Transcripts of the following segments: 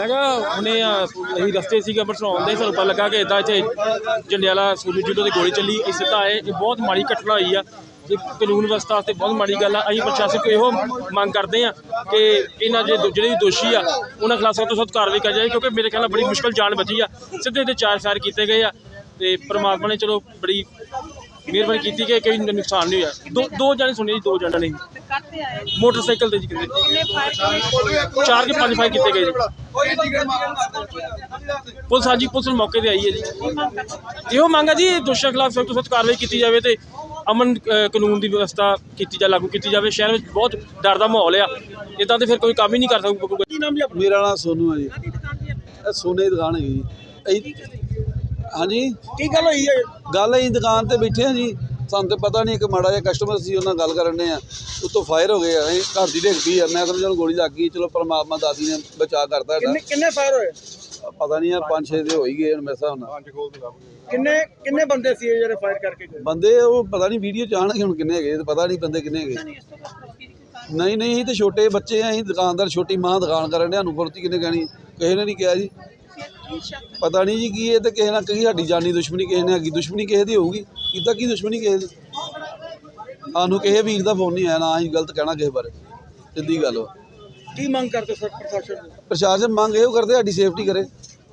ਮੈਂ ਕਿਹਾ ਹੁਣੇ ਆ, ਅਸੀਂ ਰਸਤੇ ਸੀਗੇ ਅੰਮ੍ਰਿਤਸਰ ਆਉਂਦੇ ਸਾਨੂੰ ਪਤਾ ਲੱਗਾ ਕਿ ਇਦਾਂ ਇੱਥੇ ਜੰਡਿਆਲਾ ਸੂਰਜ ਜੁੱਡੋ ਦੀ ਗੋਲੀ ਚੱਲੀ। ਇਹ ਤਾਂ ਆਏ ਇਹ ਬਹੁਤ ਮਾੜੀ ਘਟਨਾ ਹੋਈ ਆ ਇਹ ਕਾਨੂੰਨ ਵਿਵਸਥਾ ਵਾਸਤੇ ਬਹੁਤ ਮਾੜੀ ਗੱਲ ਆ। ਅਸੀਂ ਪ੍ਰਸ਼ਾਸਨ ਤੋਂ ਇਹੋ ਮੰਗ ਕਰਦੇ ਆ ਕਿ ਇਹਨਾਂ ਦੇ ਜਿਹੜੇ ਵੀ ਦੋਸ਼ੀ ਆ, ਉਹਨਾਂ ਖਿਲਾਫ ਸਖਤ ਤੋਂ ਸਖਤ ਕਾਰਵਾਈ ਕਰ ਜਾਏ, ਕਿਉਂਕਿ ਮੇਰੇ ਖਿਆਲ ਨਾਲ ਬੜੀ ਮੁਸ਼ਕਲ ਜਾਨ ਬਚੀ ਆ। ਸਿੱਧੇ ਤੇ ਚਾਰ ਫਾਇਰ ਕੀਤੇ ਗਏ ਆ ਤੇ ਪ੍ਰਮਾਤਮਾ ਨੇ ਚਲੋ ਬੜੀ ਮਿਹਰਬਾਨੀ ਕੀਤੀ ਕਿ ਕੋਈ ਨੁਕਸਾਨ ਨਹੀਂ ਹੋਇਆ। ਦੋ ਦੋ ਜਣੇ ਸੁਣੇ ਜੀ ਦੋ ਜਣੇ ਆਏ ਮੋਟਰਸਾਈਕਲ ਤੇ ਜੀ ਕਿਤੇ। ਕਿੰਨੇ ਫਾਇਰ ਕੀਤੇ ਚਾਰ ਕੇ ਪੰਜ ਫਾਇਰ ਕੀਤੇ ਗਏ ਜੀ। ਪੁਲਿਸ ਹਾਂਜੀ ਪੁਲਿਸ ਮੌਕੇ ਤੇ ਆਈ ਹੈ ਜੀ। ਇਹੋ ਮੰਗ ਹੈ ਜੀ ਦੋਸ਼ੀਆਂ ਖਿਲਾਫ ਸਖਤ ਤੋਂ ਸਖਤ ਕਾਰਵਾਈ ਕੀਤੀ ਜਾਵੇ ਤੇ ਅਮਨ ਕਾਨੂੰਨ ਦੀ ਵਿਵਸਥਾ ਕੀਤੀ ਜਾ ਲਾਗੂ ਕੀਤੀ ਜਾਵੇ। ਸ਼ਹਿਰ ਵਿੱਚ ਬਹੁਤ ਡਰ ਦਾ ਮਾਹੌਲ ਆ। ਇਦਾਂ ਤੇ ਫਿਰ ਕੋਈ ਕੰਮ ਹੀ ਨਹੀਂ ਕਰ ਸਕੂਗਾ ਮੇਰਾ ਨਾਮ ਸੋਨੂ ਹੈ ਜੀ? ਇਹ ਸੋਨੇ ਦੀ ਦੁਕਾਨ ਹੈਗੀ ਜੀ। ਹਾਂਜੀ? ਕੀ ਗੱਲ ਹੋਈ ਹੈ? ਗੱਲ ਅਸੀਂ ਦੁਕਾਨ ਤੇ ਬੈਠੇ ਹਾਂ ਜੀ। ਸਾਨੂੰ ਤੇ ਪਤਾ ਨਹੀਂ ਇੱਕ ਮਾੜਾ ਜਿਹਾ ਕਸਟਮਰ ਸੀ ਉਹਨਾਂ ਨਾਲ ਗੱਲ ਕਰਨ ਦੇ ਆ ਉੱਤੋਂ ਫਾਇਰ ਹੋ ਗਏ ਆ। ਅਸੀਂ ਘਰ ਦੀ ਡਿੱਗ ਪਈ ਆ। ਮੈਂ ਸਮਝਿਆ ਗੋਲੀ ਲੱਗ ਗਈ। ਚਲੋ ਪਰਮਾਤਮਾ ਦਾਦੀ ਨੇ ਬਚਾ ਕਰਤਾ ਸਾਡਾ ਕਿੰਨੇ ਫਾਇਰ ਹੋਏ? ਪਤਾ ਨਹੀਂ ਯਾਰ ਪੰਜ ਛੇ ਦੇ ਹੋ ਹੀ ਗਏ ਹੁਣ ਮੇਰੇ ਹਿਸਾਬ ਨਾਲ। ਕਿੰਨੇ ਕਿੰਨੇ ਬੰਦੇ ਸੀ ਜਿਹੜੇ ਫਾਇਰ ਕਰਕੇ ਗਏ? ਬੰਦੇ ਉਹ ਪਤਾ ਨਹੀਂ ਵੀਡੀਓ ਚ ਆਣਗੇ ਹੁਣ ਕਿੰਨੇ ਹੈਗੇ ਪਤਾ ਨਹੀਂ ਬੰਦੇ ਕਿੰਨੇ ਹੈਗੇ। ਨਹੀਂ ਨਹੀਂ ਅਸੀਂ ਤੇ ਛੋਟੇ ਬੱਚੇ ਆ ਅਸੀਂ ਦੁਕਾਨਦਾਰ ਛੋਟੀ ਮਾਂ ਦੁਕਾਨ ਕਰਨ ਦੇ ਸਾਨੂੰ ਫੁਰਤੀ ਕਿੰਨੇ ਕਹਿਣੀ? ਕਿਸੇ ਨੇ ਨਹੀਂ ਕਿਹਾ ਜੀ। ਪਤਾ ਨਹੀਂ ਜੀ ਕੀ ਇਹ ਤੇ ਕਿਸੇ ਨਾਲ ਕਹੀ ਸਾਡੀ ਜਾਨੀ ਦੁਸ਼ਮਣੀ ਕਿਸੇ ਨੇ ਹੈਗੀ ਦੁਸ਼ਮਣੀ ਕਿਸੇ ਦੀ ਹੋਊਗੀ। ਕਿੱਦਾਂ ਕੀ ਦੁਸ਼ਮਣੀ ਕਿਸੇ ਦੀ? ਸਾਨੂੰ ਕਿਸੇ ਵੀਰ ਦਾ ਫੋਨ ਨਹੀਂ ਆਇਆ ਨਾ ਅਸੀਂ ਗਲਤ ਕਹਿਣਾ ਕਿਸੇ ਬਾਰੇ। ਸਿੱਧੀ ਗੱਲ ਵਾ। ਕੀ ਮੰਗ ਕਰਦੇ ਸਰ ਪ੍ਰਸ਼ਾਸਨ ਪ੍ਰਸ਼ਾਸਨ ਮੰਗ ਇਹੋ ਕਰਦੇ ਸਾਡੀ ਸੇਫਟੀ ਕਰੇ।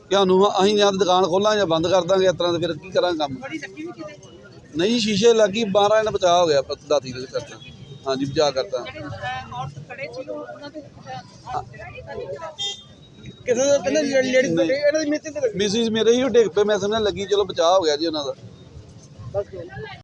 ਕਿ ਸਾਨੂੰ ਅਸੀਂ ਜਾਂ ਤਾਂ ਦੁਕਾਨ ਖੋਲਾਂਗੇ ਜਾਂ ਬੰਦ ਕਰ ਦਾਂਗੇ ਇਸ ਤਰ੍ਹਾਂ ਫਿਰ ਕੀ ਕਰਾਂਗੇ ਕੰਮ? ਬੜੀ ਲੱਗੀ ਵੀ ਕਿਤੇ? ਨਹੀਂ ਸ਼ੀਸ਼ੇ ਲੱਗੀ 12 ਇਹਨਾਂ ਬਚਾਅ ਹੋ ਗਿਆ ਦਾਤੀ ਦੇ ਕਰਤਾ ਹਾਂਜੀ ਬਚਾਅ ਕਰਤਾ। ਕਿਸੇ ਦੇ ਕਹਿੰਦੇ ਲੇਡੀਜ਼ ਇਹਨਾਂ ਦੀ ਮਿੱਤੀ ਤੇ ਮਿਸਿਸ ਮੇਰੇ ਹੀ ਉਹ ਡਿੱਗ ਪਏ ਮੈਂ ਸਮਝਣ ਲੱਗੀ ਚਲੋ ਬਚਾਅ ਹੋ ਗਿਆ ਜੀ ਉਹਨਾਂ ਦਾ।